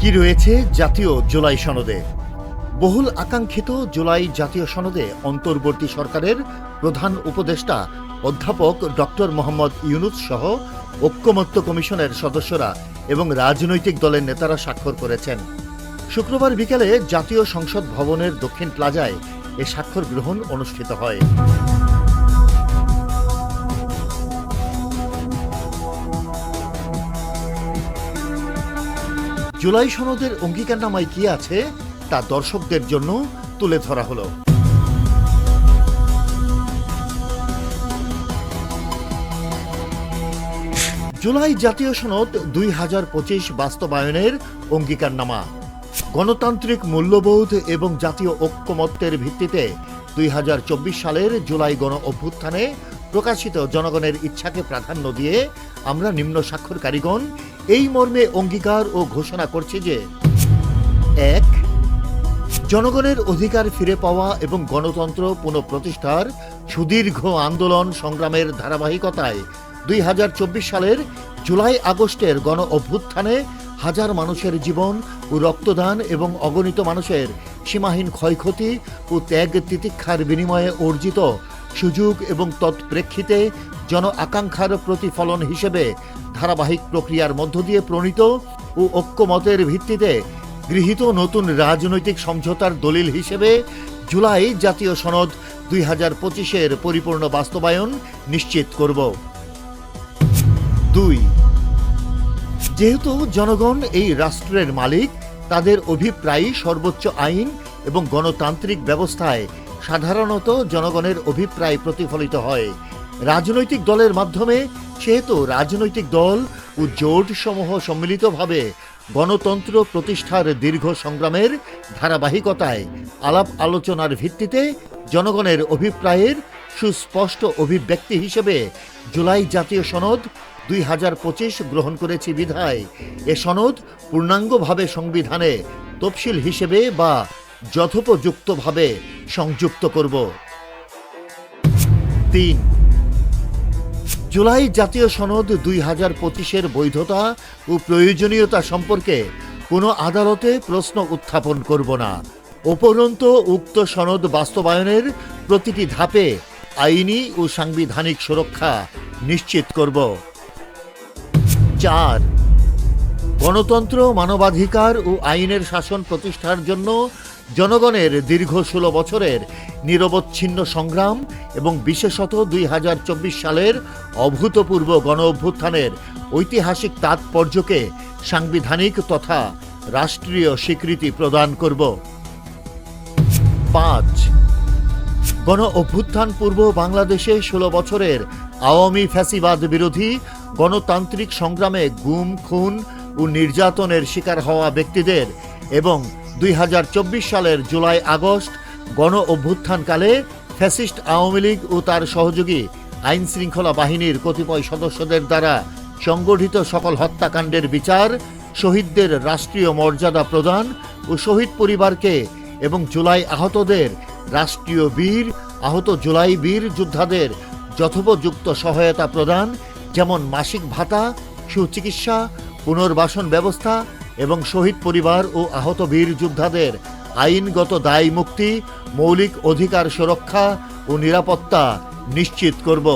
কি রয়েছে জাতীয় জুলাই সনদে? বহুল আকাঙ্ক্ষিত জুলাই জাতীয় সনদে অন্তর্বর্তী সরকারের প্রধান উপদেষ্টা অধ্যাপক ডক্টর মোহাম্মদ ইউনুস সহ ঐক্যমত্য কমিশনের সদস্যরা এবং রাজনৈতিক দলের নেতারা স্বাক্ষর করেছেন। শুক্রবার বিকেলে জাতীয় সংসদ ভবনের দক্ষিণ প্লাজায় এ স্বাক্ষর গ্রহণ অনুষ্ঠিত হয়। জুলাই সনদের অঙ্গীকারনামায় কি আছে, তা দর্শকদের জন্য তুলে ধরা হলো। জুলাই জাতীয় সনদ দুই হাজার পঁচিশ বাস্তবায়নের অঙ্গীকারনামা। গণতান্ত্রিক মূল্যবোধ এবং জাতীয় ঐক্যমত্যের ভিত্তিতে দুই হাজার চব্বিশ সালের জুলাই গণ অভ্যুত্থানে প্রকাশিত জনগণের ইচ্ছাকে প্রাধান্য দিয়ে আমরা নিম্ন স্বাক্ষরকারীগণ এই মর্মে অঙ্গীকার ও ঘোষণা করছে যে, এক, জনগণের অধিকার ফিরে পাওয়া এবং গণতন্ত্র পুনঃপ্রতিষ্ঠার সুদীর্ঘ আন্দোলন সংগ্রামের ধারাবাহিকতায় দুই হাজার চব্বিশ সালের জুলাই আগস্টের গণ অভ্যুত্থানে হাজার মানুষের জীবন ও রক্তদান এবং অগণিত মানুষের সীমাহীন ক্ষয়ক্ষতি ও ত্যাগ তিতিক্ষার বিনিময়ে অর্জিত সুযোগ এবং তৎপ্রেক্ষিতে জন আকাঙ্ক্ষার প্রতিফলন হিসেবে ধারাবাহিক প্রক্রিয়ার মধ্য দিয়ে প্রণীত ও ঐক্যমতের ভিত্তিতে গৃহীত নতুন রাজনৈতিক সমঝোতার দলিল হিসেবে জুলাই জাতীয় সনদ দুই হাজার পঁচিশের পরিপূর্ণ বাস্তবায়ন নিশ্চিত করব। দুই, যেহেতু জনগণ এই রাষ্ট্রের মালিক, তাদের অভিপ্রায়ই সর্বোচ্চ আইন এবং গণতান্ত্রিক ব্যবস্থায় সাধারণত জনগণের অভিপ্রায় প্রতিফলিত হয়। রাজনৈতিক দলের মাধ্যমে, সেহেতু রাজনৈতিক দল ও জোট সমূহ সম্মিলিতভাবে গণতন্ত্র প্রতিষ্ঠার দীর্ঘ সংগ্রামের ধারাবাহিকতায় আলাপ আলোচনার ভিত্তিতে জনগণের অভিপ্রায়ের সুস্পষ্ট অভিব্যক্তি হিসেবে জুলাই জাতীয় সনদ দুই হাজার পঁচিশ গ্রহণ করেছি বিধায়। এ সনদ পূর্ণাঙ্গভাবে সংবিধানে তফসিল হিসেবে বা যথোপযুক্তভাবে সংযুক্ত করব। তিন জুলাই জাতীয় সনদ দুই হাজার পঁচিশের বৈধতা ও প্রয়োজনীয়তা সম্পর্কে কোনো আদালতে প্রশ্ন উত্থাপন করব না। উপরন্ত উক্ত সনদ বাস্তবায়নের প্রতিটি ধাপে আইনি ও সাংবিধানিক সুরক্ষা নিশ্চিত করব। চার, গণতন্ত্র, মানবাধিকার ও আইনের শাসন প্রতিষ্ঠার জন্য জনগণের দীর্ঘ ষোলো বছরের নিরবচ্ছিন্ন সংগ্রাম এবং বিশেষত দুই হাজার চব্বিশ সালের অভূতপূর্ব গণ অভ্যুত্থানের ঐতিহাসিক তাৎপর্যকে সাংবিধানিক তথা রাষ্ট্রীয় স্বীকৃতি প্রদান করব। পাঁচ গণ অভ্যুত্থান পূর্ব বাংলাদেশে ষোলো বছরের আওয়ামী ফ্যাসিবাদ বিরোধী গণতান্ত্রিক সংগ্রামে গুম, খুন ও নির্যাতনের শিকার হওয়া ব্যক্তিদের এবং দুই হাজার চব্বিশ সালের জুলাই আগস্ট গণ অভ্যুত্থানকালে ফ্যাসিস্ট আওয়ামী লীগ ও তার সহযোগী আইন শৃঙ্খলা বাহিনীর কতিপয় সদস্যদের দ্বারা সংগঠিত সকল হত্যাকাণ্ডের বিচার, শহীদদের রাষ্ট্রীয় মর্যাদা প্রদান ও শহীদ পরিবারকে এবং জুলাই আহতদের রাষ্ট্রীয় বীর, আহত জুলাই বীর যোদ্ধাদের যথোপযুক্ত সহায়তা প্রদান, যেমন মাসিক ভাতা, সুচিকিৎসা, পুনর্বাসন ব্যবস্থা এবং শহীদ পরিবার ও আহত বীর যোদ্ধাদের আইনগত দায় মুক্তি, মৌলিক অধিকার সুরক্ষা ও নিরাপত্তা নিশ্চিত করব।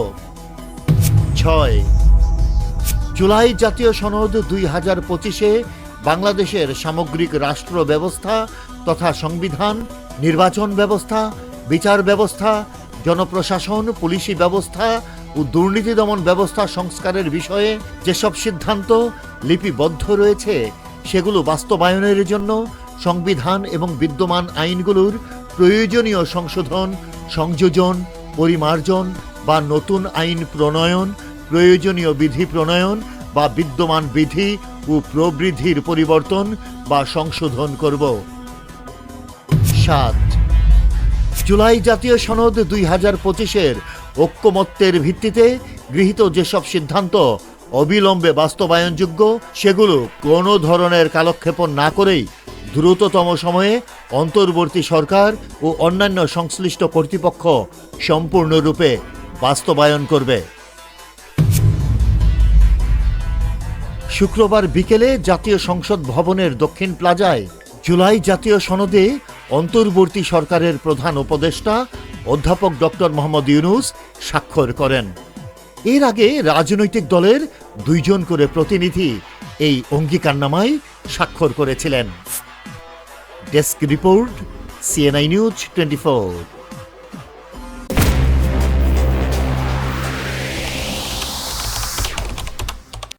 ছয়, জুলাই জাতীয় সনদ দুই হাজার পঁচিশে বাংলাদেশের সামগ্রিক রাষ্ট্র ব্যবস্থা তথা সংবিধান, নির্বাচন ব্যবস্থা, বিচার ব্যবস্থা, জনপ্রশাসন, পুলিশি ব্যবস্থা ও দুর্নীতি দমন ব্যবস্থা সংস্কারের বিষয়ে যেসব সিদ্ধান্ত লিপিবদ্ধ রয়েছে সেগুলো বাস্তবায়নের জন্য সংবিধান এবং বিদ্যমান আইনগুলোর প্রয়োজনীয় সংশোধন, সংযোজন, পরিমার্জন বা নতুন আইন প্রণয়ন, প্রয়োজনীয় বিধি প্রণয়ন বা বিদ্যমান বিধি ও প্রবৃদ্ধির পরিবর্তন বা সংশোধন করব। সাত। জুলাই জাতীয় সনদ দুই হাজার পঁচিশের ঐক্যমত্যের ভিত্তিতে গৃহীত যেসব সিদ্ধান্ত অবিলম্বে বাস্তবায়নযোগ্য সেগুলো কোনো ধরনের কালক্ষেপণ না করেই দ্রুততম সময়ে অন্তর্বর্তী সরকার ও অন্যান্য সংশ্লিষ্ট কর্তৃপক্ষ সম্পূর্ণরূপে বাস্তবায়ন করবে। শুক্রবার বিকেলে জাতীয় সংসদ ভবনের দক্ষিণ প্লাজায় জুলাই জাতীয় সনদে অন্তর্বর্তী সরকারের প্রধান উপদেষ্টা অধ্যাপক ডক্টর মোহাম্মদ ইউনুস স্বাক্ষর করেন। এর আগে রাজনৈতিক দলের দুইজন করে প্রতিনিধি এই অঙ্গীকারনামায় স্বাক্ষর করেছিলেন। Desk report CNI news twenty